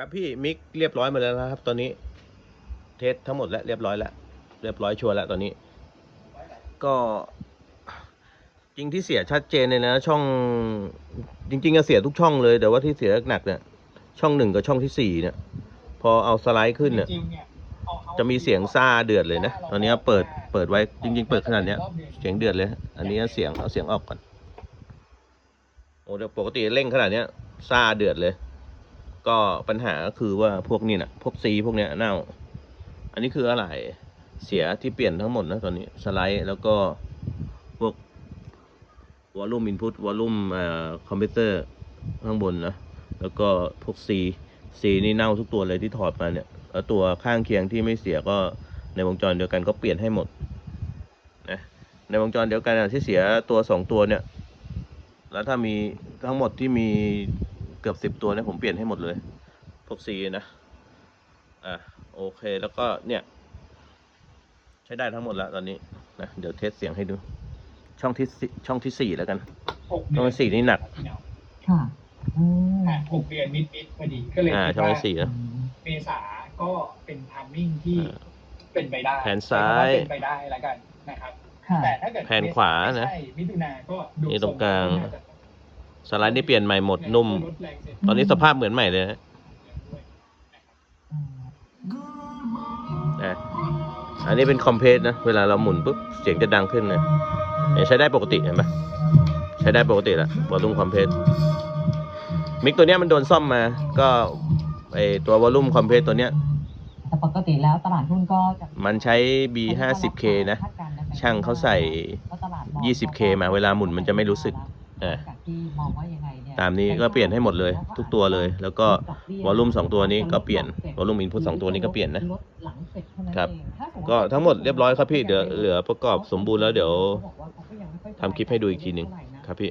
ครับพี่มิกเรียบร้อยหมาแล้วนะครับ ตอนนี้ เทสทั้งหมดแล้วเรียบร้อยแล้วเรียบร้อยชัวร์แล้วตอนนี้ ก็จริงที่เสียชัดเจนเลยนะ ช่องจริงๆก็เสียทุกช่องเลยแต่ว่าที่เสียหนักเนี่ย ช่องหนึ่งกับช่องที่สี่เนี่ย พอเอาสไลด์ขึ้นเนี่ยจริงๆเนี่ยเอาเขาจะมีเสียงซ่าเดือดเลยนะตอนนี้เปิดเปิดไว้จริง ๆ เปิดขนาดเนี้ย เสียงเดือดเลย อันนี้เสียงเอาเสียงออกก่อนโอ้เดี๋ยวปกติเร่งขนาดเนี้ยซ่าเดือดเลย ก็ปัญหาก็คือว่าพวกนี้นะพวกซีพวกเนี้ยเน่า อันนี้คืออะไรเสียที่เปลี่ยนทั้งหมดนะตอนนี้สไลด์แล้วก็พวกวอลลุ่มอินพุตวอลลุ่มคอมพิวเตอร์ข้างบนนะ แล้วก็พวกซีซีนี่เน่าทุกตัวเลยที่ถอดมาเนี่ยแล้วตัวข้างเคียงที่ไม่เสียก็ในวงจรเดียวกันก็เปลี่ยนให้หมดนะในวงจรเดียวกันที่เสียตัวสองตัวเนี่ย แล้วถ้ามีทั้งหมดที่มี กือบสิบตัวเนี่ยผมเปลี่ยนให้หมดเลย พวกซีนะ อะโอเคแล้วก็เนี่ย ใช้ได้ทั้งหมดแล้วตอนนี้นะเดี๋ยวเทสเสียงให้ดู ช่องที่สี่ช่องที่สี่แล้วกันหกเดืช่องที่สี่นี่หนักพี่เนาค่ะอืมอะหกเดือนนิดๆพอดีก็เลยอ่าคิดช่องว่าที่สี่นะเมษาก็เป็นทามมิ่งที่เป็นไปได้แผนซ้ายเป็นไปได้แล้วกันนะครับค่ะแต่ถ้าเกิดแผนขวานะไม่ใช่มิถุนาก็ดูนี่ตรงกลางทน่จะ สไลด์นี่เปลี่ยนใหม่หมดนุ่ม ตอนนี้สภาพเหมือนใหม่เลยนะอันนี้เป็นคอมเพรสนะ เวลาเราหมุนปุ๊บ เสียงจะดังขึ้นนะใช้ได้ปกติเห็นไหมใช้ได้ปกติล้วอลลุ่มคอมเพรสมิกตัวเนี้ยมันโดนซ่อมมา ก็ไอตัววอลลุ่มคอมเพรสตัวเนี้ยแต่ปกติแล้วตลาดหุ้นก็จะมันใช้ B50K นะคดการณ์กันไปช่างเขาใส่ว่าตลาดมอง 20K มาเวลาหมุนมันจะไม่รู้สึก อะจากที่มองว่ายังไงเนี่ยตามนี้ก็เปลี่ยนให้หมดเลย ทุกตัวเลย แล้วก็วอลลุ่มสองตัวนี้ก็เปลี่ยนวอลลุ่มอินพุตสองตัวนี้ก็เปลี่ยนนะลดหลังเสร็จเท่านั้นครับเองถ้าสมมุติก็ทั้งหมดเรียบร้อยครับพี่เดี๋ยวเหลือประกอบสมบูรณ์แล้วเดี๋ยวขาบอกว่าเขาก็ยังไม่อยทำคลิปให้ดูอีกทีหนึ่งครับพี่